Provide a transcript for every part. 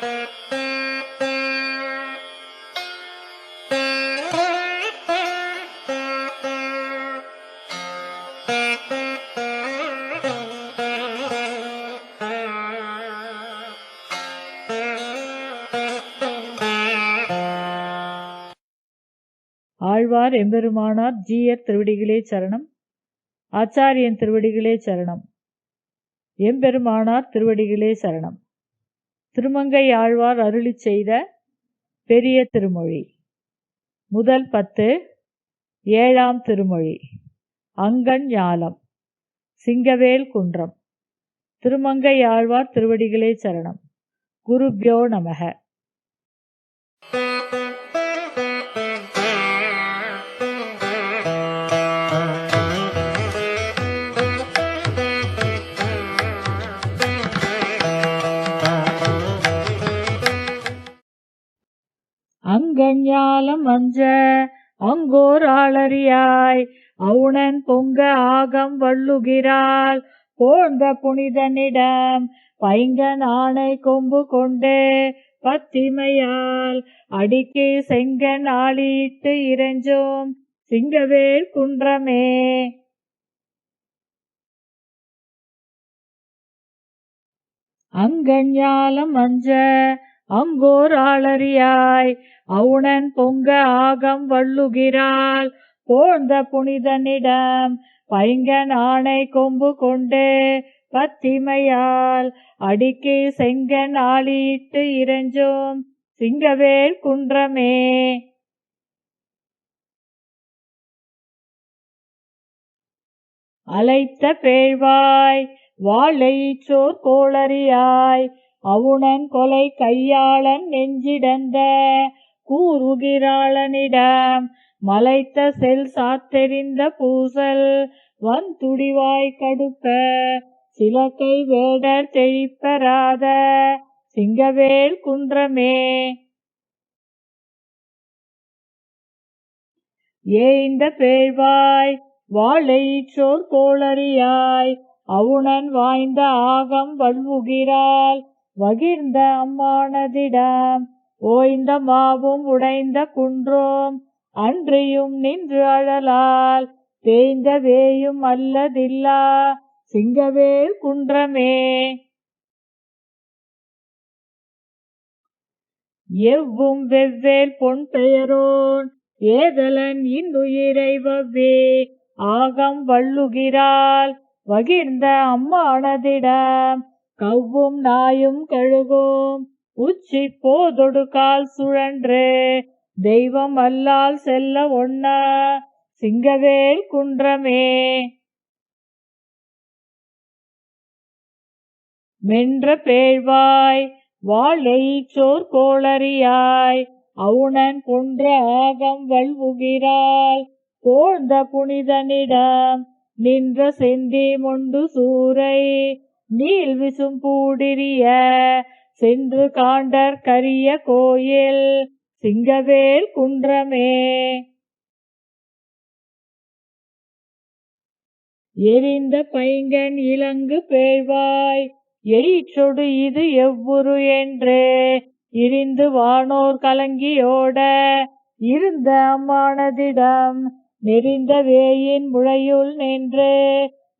ஆழ்வார் எம்பெருமானார் ஜீயர் திருவடிகளே சரணம். ஆச்சாரியன் திருவடிகளே சரணம். எம்பெருமானார் திருவடிகளே சரணம். திருமங்கை ஆழ்வார் அருளி செய்த பெரிய திருமொழி. முதல் பத்து ஏழாம் திருமொழி. அங்கன் ஞாலம். சிங்கவேல் குன்றம். திருமங்கை ஆழ்வார் திருவடிகளே சரணம். குருப்யோ நமக. அங்கஞாலம் அஞ்ச அங்கோர் ஆளறியாய். அவுணன் பொங்க ஆகம் வள்ளுகிறாள். போழ்ந்த புனிதனிடம் பைங்கன் ஆணை கொம்பு கொண்டு பத்திமையால் அடிக்கு செங்கன் ஆளிட்டு இறைஞ்சோம் சிங்கவேல் குன்றமே. அங்கஞாலம் அஞ்ச அங்கோர் ஆளறியாய். அவுணன் பொங்க ஆகம் வள்ளுகிறாள். போழ்ந்த புனிதனிடம் பைங்கன் ஆணை கொம்பு கொண்டு பத்திமையால் அடிக்கு செங்கன் ஆளியிட்டு இறைஞ்சோம் சிங்கவேல் குன்றமே. அலைத்த பேழ்வாய் வாழைச்சோர் கோளறியாய். அவுணன் கொலை கையாளன் நெஞ்சிடந்த கூறுகிறாளனிடம். மலைத்த செல் சாத்தெறிந்த பூசல் வன் துடிவாய் கடுப்ப. சிலக்கை வேடர் தெழிப்பராத சிங்கவேல் குன்றமே. ஏய்ந்த பேழ்வாய் வாழைச்சோர் கோளறியாய். அவுணன் வாய்ந்த ஆகம் வல்வுகிறாள். வகிர்ந்த அம்மானதிடம் ஓய்ந்த மாவும் உடைந்த குன்றும் அன்றியும் நின்று அழலால் தேய்ந்த வேயும் அல்லதில்லா சிங்கவேல் குன்றமே. எவ்வும் வெவ்வேல் பொன் பெயரோன் ஏதலன் இன்னுயிரை வவ்வே ஆகம் வள்ளுகிறாள் வகிர்ந்த அம்மானதிடம் கவ்வும் நாயும் கழுகும். உச்சி போதொடு கால் சுழன்று. தெய்வம் அல்லால் செல்ல ஒண்ணா. சிங்கவேல் குன்றமே. மென்ற பேழ்வாய் வாழை சோர் கோளறியாய். அவுணன் கொன்ற ஆகம் வல்வுகிறாள் கோழ்ந்த புனிதனிடம் நின்ற செந்தி மொண்டு சூரை. நீல் விசும் பூடிரிய சென்று காண்டர் கரிய கோயில் சிங்கவேல் குன்றமே. எரிந்த பைங்கன் இலங்கு பேழ்வாய் எயிற்றொடு இது எவ்வுரு என்று. இருந்து வானோர் கலங்கியோட இருந்த அம்மானதிடம் நெறிந்த வேயின் முழையுள் நின்று.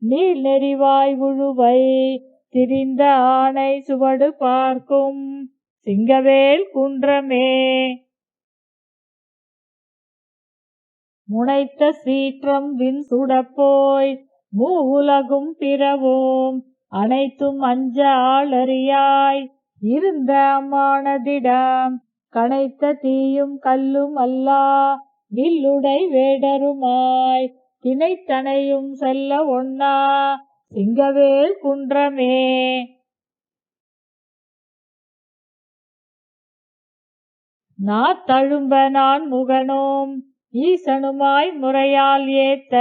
நீல் நெறிவாய் உழுவை திரிந்த ஆணை சுவடு பார்க்கும் சிங்கவேல் குன்றமே. முனைத்த சீற்றம் வின் சுடப்போய் மூ உலகும் பிறவும். அனைத்தும் அஞ்ச ஆளறியாய் இருந்த அம்மானதிடம் கனைத்த தீயும் கல்லும் அல்லா வில்லுடை வேடருமாய். தினைத்தனையும் செல்ல ஒண்ணா சிங்கவேல் குன்றமே. நாத்தழும்ப நான் முகனோம் ஈசனுமாய் முறையால் ஏத்த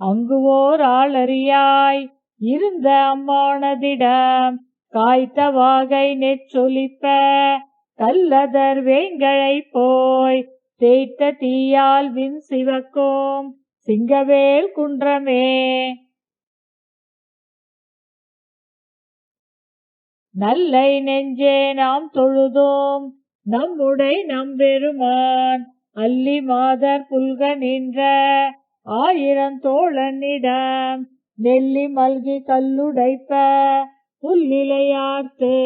அங்குவோர் ஆளறியாய் இருந்த அம்மானதிடம் காய்த்த வாகை நெச்சொலிப்ப கல்லதர் வேங்கழை போய் தேய்த்த தீயால் வின் சிவக்கோம். சிங்கவேல் குன்றமே. நல்லை நெஞ்சே நாம் தொழுதோம் நம்முடை நம்பெருமான் அல்லி மாதர் புல்க நின்ற ஆயிரம் தோழனிடம் நெல்லி மல்கி கல்லுடைப்ப புல்லிலையார்த்தே.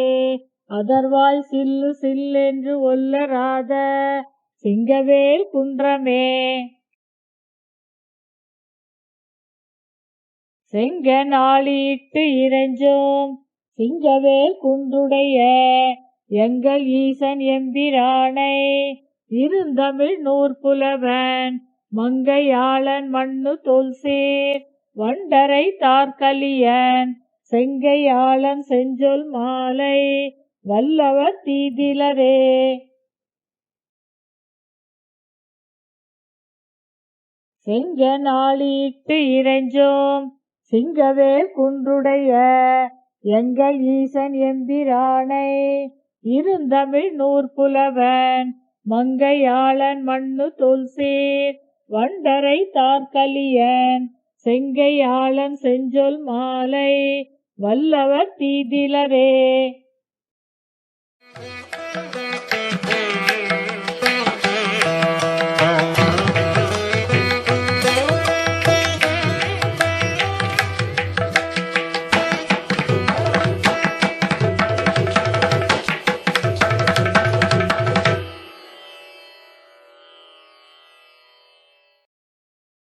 அதர்வாய் சில்லு சில்லென்று ஒல்லராத சிங்கவேல் குன்றமே. செங்க நாளிட்டு இறைஞ்சோம் சிங்கவேல் குன்றுடைய எங்கள் ஈசன் எம்பிரானை. இருந்தமிழ் நூற்புலவன் மங்கையாளன் மண்ணு தொல்சீர் வண்டரை தார்கலியன் செங்கையாளன் செஞ்சொல் மாலை வல்லவர் தீதிலரே. செங்க நாளிட்டு இறைஞ்சோம் சிங்கவேல் குன்றுடைய எங்கள் ஈசன் எம்பிரானை இருந்தமிழ் நூற்புலவன் மங்கையாளன் மண்ணு தொல்சீர் வண்டரை தார்கலியன் செங்கையாளன் செஞ்சொல் மாலை வல்லவர் தீதிலரே.